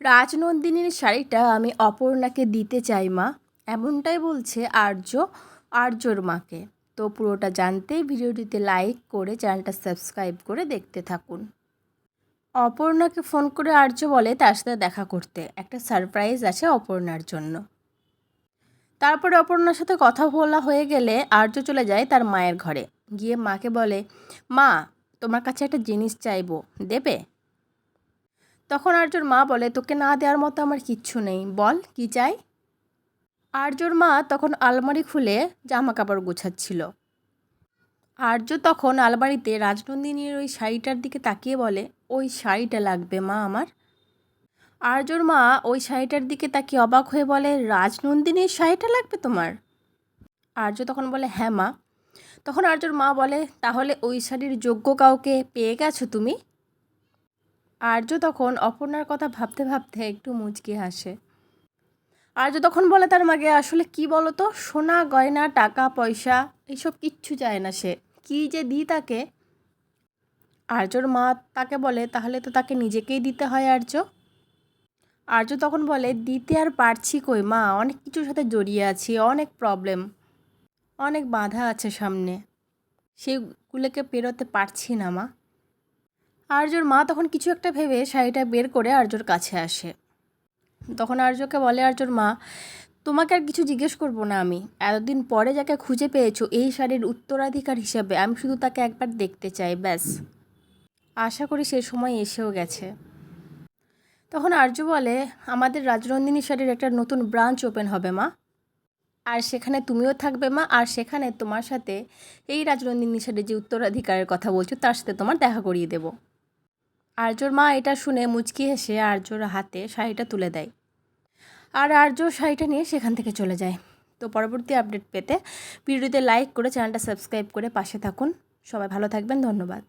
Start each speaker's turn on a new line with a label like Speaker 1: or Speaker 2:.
Speaker 1: রাজনন্দিনীর শাড়িটা আমি অপর্ণাকে দিতে চাই মা। এমনটাই বলছে আর্য, আর্যর মাকে। তো পুরোটা জানতে ভিডিওটিতে লাইক করে চ্যানেলটা সাবস্ক্রাইব করে দেখতে থাকুন। অপর্ণাকে ফোন করে আর্য বলে তার সাথে দেখা করতে। একটা সারপ্রাইজ আছে অপর্ণার জন্য। তারপরে অপর্ণার সাথে কথা বলা হয়ে গেলে আর্য চলে যায় তার মায়ের ঘরে। গিয়ে মাকে বলে, মা, তোমার কাছে একটা জিনিস চাইব। দেবে? তখন আর্যর মা বলে, তোকে না দেওয়ার মতো আমার কিচ্ছু নেই। বল, কি চাই? আর্যর মা তখন আলমারি খুলে জামা কাপড় গোছাচ্ছিল। আর্য তখন আলমারিতে রাজনন্দিনীর ওই শাড়িটার দিকে তাকিয়ে বলে, ওই শাড়িটা লাগবে মা আমার? আর্যর মা ওই শাড়িটার দিকে তাকিয়ে অবাক হয়ে বলে, রাজনন্দিনীর শাড়িটা লাগবে তোমার? আর্য তখন বলে হ্যাঁ মা। তখন আর্যর মা বলে, তাহলে ওই শাড়ির যোগ্য কাউকে পেয়ে গেছো তুমি? আর্য তখন অপর্ণার কথা ভাবতে ভাবতে একটু মুচকি হাসে। আর্য তখন বলে তার মাকে আসলে কি বলো তো সোনা, গয়না, টাকা, পয়সা এইসব কিচ্ছু চায় না সে। কী যে দিই তাকে? আর্যর মা তাকে বলে, তাহলে তো তাকে নিজেকেই দিতে হয় আর্য। আর্য তখন বলে, দিতে আর পারছি কই মা? অনেক কিছুর সাথে জড়িয়ে আছি, অনেক প্রবলেম অনেক বাধা আছে সামনে। সেগুলোকে পেরোতে পারছি না মা। আর্যর মা তখন কিছু একটা ভেবে শাড়িটা বের করে আর্যর কাছে আসে। তখন আর্যকে বলে, আর্যর মা, তোমাকে আর কিছু জিজ্ঞেস করব না আমি। এতদিন পরে যাকে খুঁজে পেয়েছ, এই শাড়ির উত্তরাধিকার হিসাবে আমি শুধু তাকে একবার দেখতে চাই, ব্যাস। আশা করি সে সময় এসেও গেছে। তখন আর্য বলে, আমাদের রাজনন্দিনী শাড়ির একটা নতুন ব্রাঞ্চ ওপেন হবে, মা। আর সেখানে তুমিও থাকবে, মা। আর সেখানে তোমার সাথে এই রাজনন্দিনী শাড়ির যে উত্তরাধিকারের কথা বলছো, তার সাথে তোমার দেখা করিয়ে দেবো। আর্যর মা এটা শুনে মুচকি হেসে আর্যর হাতে শাড়িটা তুলে দেয়। আর আর্য শাড়িটা নিয়ে সেখান থেকে চলে যায়। তো পরবর্তী আপডেট পেতে ভিডিওতে লাইক করে চ্যানেলটা সাবস্ক্রাইব করে পাশে থাকুন। সবাই ভালো থাকবেন, ধন্যবাদ।